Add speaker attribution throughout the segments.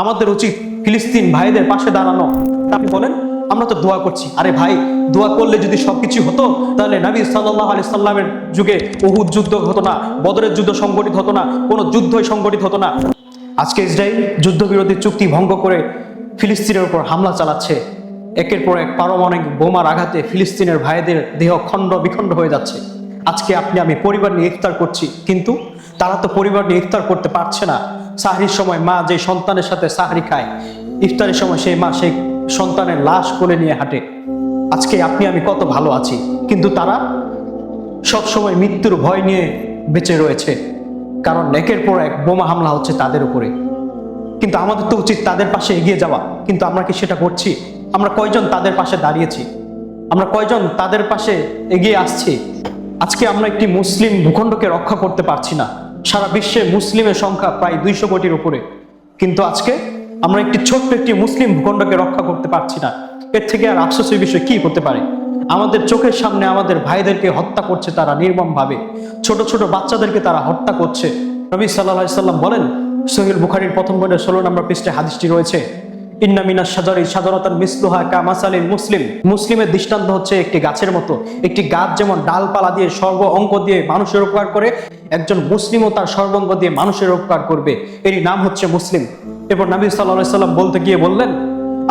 Speaker 1: আমাদের উচিত ফিলিস্তিন ভাইদের পাশে দাঁড়ানো। আপনি বলেন, আমরা তো দোয়া করছি। আরে ভাই, দোয়া করলে যদি সবকিছু হতো, তাহলে নবী সাল্লাহ আলি সাল্লামের যুগে উহুদ যুদ্ধ হতো না, বদরের যুদ্ধ সংগঠিত হতো না, কোনো যুদ্ধই সংগঠিত হতো না। আজকে ইসরায়েল যুদ্ধবিরোধী চুক্তি ভঙ্গ করে ফিলিস্তিনের উপর হামলা চালাচ্ছে। একের পর এক পারমাণবিক বোমার আঘাতে ফিলিস্তিনের ভাইদের দেহ খণ্ড বিখণ্ড হয়ে যাচ্ছে। আজকে আপনি, আমি পরিবার নিয়ে ইফতার করছি, কিন্তু তারা তো পরিবার নিয়ে ইফতার করতে পারছে না। সাহরির সময় মা যে সন্তানের সাথে সাহরি খায়, ইফতারের সময় সেই মা সেই সন্তানের লাশ কোলে নিয়ে হাঁটে। আজকে আপনি, আমি কত ভালো আছি। কিন্তু তারা সব সময় মৃত্যুর ভয় নিয়ে বেঁচে রয়েছে। কারণ একের পর এক বোমা হামলা হচ্ছে তাদের উপরে। কিন্তু আমাদের তো উচিত তাদের পাশে এগিয়ে যাওয়া। কিন্তু আমরা কি সেটা করছি? আমরা কয়জন তাদের পাশে দাঁড়িয়েছি? আমরা কয়জন তাদের পাশে এগিয়ে আসছি? আজকে আমরা একটি মুসলিম ভূখণ্ডকে রক্ষা করতে পারছি না। সারা বিশ্বে মুসলিমের সংখ্যা প্রায় দুইশো কোটির উপরে। কিন্তু আজকে আমরা একটি ছোট্ট একটি মুসলিম ভূখণ্ডকে রক্ষা করতে পারছি না। এর থেকে আর আফসোসের বিষয় কি হতে পারে? আমাদের চোখের সামনে আমাদের ভাইদেরকে হত্যা করছে তারা নির্মমভাবে। ছোট ছোট বাচ্চাদেরকে তারা হত্যা করছে। নবী সাল্লাহ সাল্লাম বলেন সহিল বুখারির প্রথম বইয়ের ষোলো নম্বর পৃষ্ঠে হাদিসটি রয়েছে ইন্না মিনাস সাজারি সাজারতান মিসলুহা কামাসালিন মুসলিম। মুসলিমের দৃষ্টান্ত হচ্ছে একটি গাছের মতো। একটি গাছ যেমন ডালপালা দিয়ে সর্ব অঙ্গ দিয়ে মানুষের উপকার করে, একজন মুসলিমও তার সর্বঙ্গ দিয়ে মানুষের উপকার করবে। এরই নাম হচ্ছে মুসলিম। এরপর নবী সাল্লাহ সাল্লাম বলতে গিয়ে বললেন,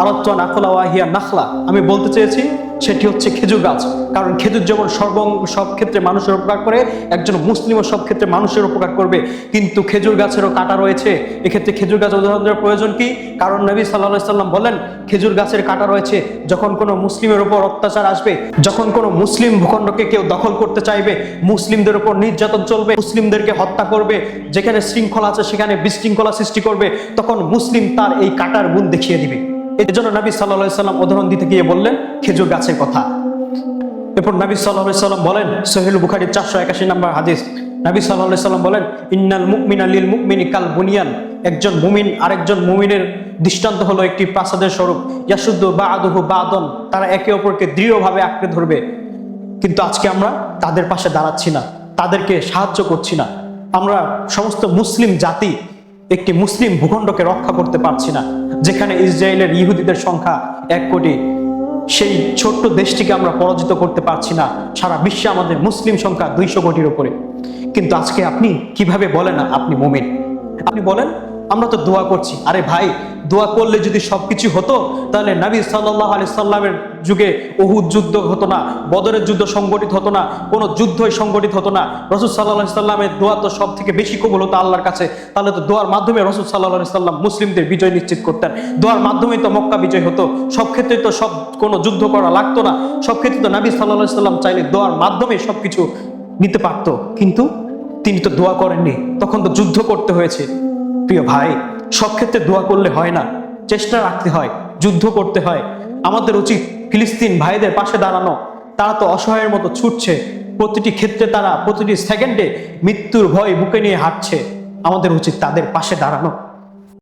Speaker 1: আরত্ত নাখলা ওয়াহিয়া নাখলা। আমি বলতে চেয়েছি সেটি হচ্ছে খেজুর গাছ। কারণ খেজুর যেমন সর্ব সব ক্ষেত্রে মানুষের উপকার করে, একজন মুসলিমও সব ক্ষেত্রে মানুষের উপকার করবে। কিন্তু খেজুর গাছেরও কাটা রয়েছে। এক্ষেত্রে খেজুর গাছ উদাহরণের প্রয়োজন কি? কারণ নবী সাল্লাহ সাল্লাম বলেন খেজুর গাছের কাটা রয়েছে। যখন কোনো মুসলিমের উপর অত্যাচার আসবে, যখন কোনো মুসলিম ভূখণ্ডকে কেউ দখল করতে চাইবে, মুসলিমদের উপর নির্যাতন চলবে, মুসলিমদেরকে হত্যা করবে, যেখানে শৃঙ্খলা আছে সেখানে বিশৃঙ্খলা সৃষ্টি করবে, তখন মুসলিম তার এই কাটার গুণ দেখিয়ে দিবে। এই জন্য নবী সাল্লাহ সাল্লাম উদাহরণ দিতে গিয়ে বললেন, খেজুর গাছের কথা। এরপর নবী সাল্লাহ সাল্লাম বলেন সোহেল বুখারির চারশো একাশি নম্বর হাদিস, নবী সাল্লাহ সাল্লাম বলেন, ইন্নাল মুকমিন আলিল মুকমিনী কাল বুনিয়ান একজন মুমিন আরেকজন মুমিনের দৃষ্টান্ত হলো একটি প্রাসাদের স্বরূপ। ইয়াসুদ্দ বা আদহু বা আদন তারা একে অপরকে দৃঢ়ভাবে আঁকড়ে ধরবে। কিন্তু আজকে আমরা তাদের পাশে দাঁড়াচ্ছি না, তাদেরকে সাহায্য করছি না। আমরা সমস্ত মুসলিম জাতি একটি মুসলিম ভূখণ্ডকে রক্ষা করতে পারছি না। যেখানে ইসরায়েলের ইহুদিদের সংখ্যা এক কোটি, সেই ছোট্ট দেশটিকে আমরা পরাজিত করতে পারছি না। সারা বিশ্বে আমাদের মুসলিম সংখ্যা দুইশো কোটির উপরে। কিন্তু আজকে আপনি কীভাবে বলেন আপনি মোমেন? আপনি বলেন, আমরা তো দোয়া করছি। আরে ভাই দোয়া করলে যদি সবকিছু হতো, তাহলে নবী সাল্লাহ আলি সাল্লামের যুগে অহুদ যুদ্ধ হতো না, বদরের যুদ্ধ সংগঠিত হতো না, কোনো যুদ্ধই সংগঠিত হতো না। রসুল সাল্লাহ সাল্লামের দোয়া তো সব থেকে বেশি কবল হতো আল্লাহর কাছে। তাহলে তো দোয়ার মাধ্যমে রসুল সাল্লাহ সাল্লাম মুসলিমদের বিজয় নিশ্চিত করতেন। দোয়ার মাধ্যমেই তো মক্কা বিজয় হতো। সব ক্ষেত্রে তো সব, কোনো যুদ্ধ করা লাগতো না। সব ক্ষেত্রে তো নবী সাল্লাহ সাল্লাম চাইলে দোয়ার মাধ্যমে সব কিছু নিতে পারতো। কিন্তু তিনি তো দোয়া করেননি। তখন তো যুদ্ধ করতে হয়েছে। প্রিয় ভাই সব ক্ষেত্রে দোয়া করলে হয় না। চেষ্টা রাখতে হয়, যুদ্ধ করতে হয়। আমাদের উচিত ফিলিস্তিন ভাইদের পাশে দাঁড়ানো। তারা তো অসহায়ের মতো ছুটছে। প্রতিটি ক্ষেত্রে তারা প্রতিটি সেকেন্ডে মৃত্যুর ভয় বুকে নিয়ে হাঁটছে। আমাদের উচিত তাদের পাশে দাঁড়ানো।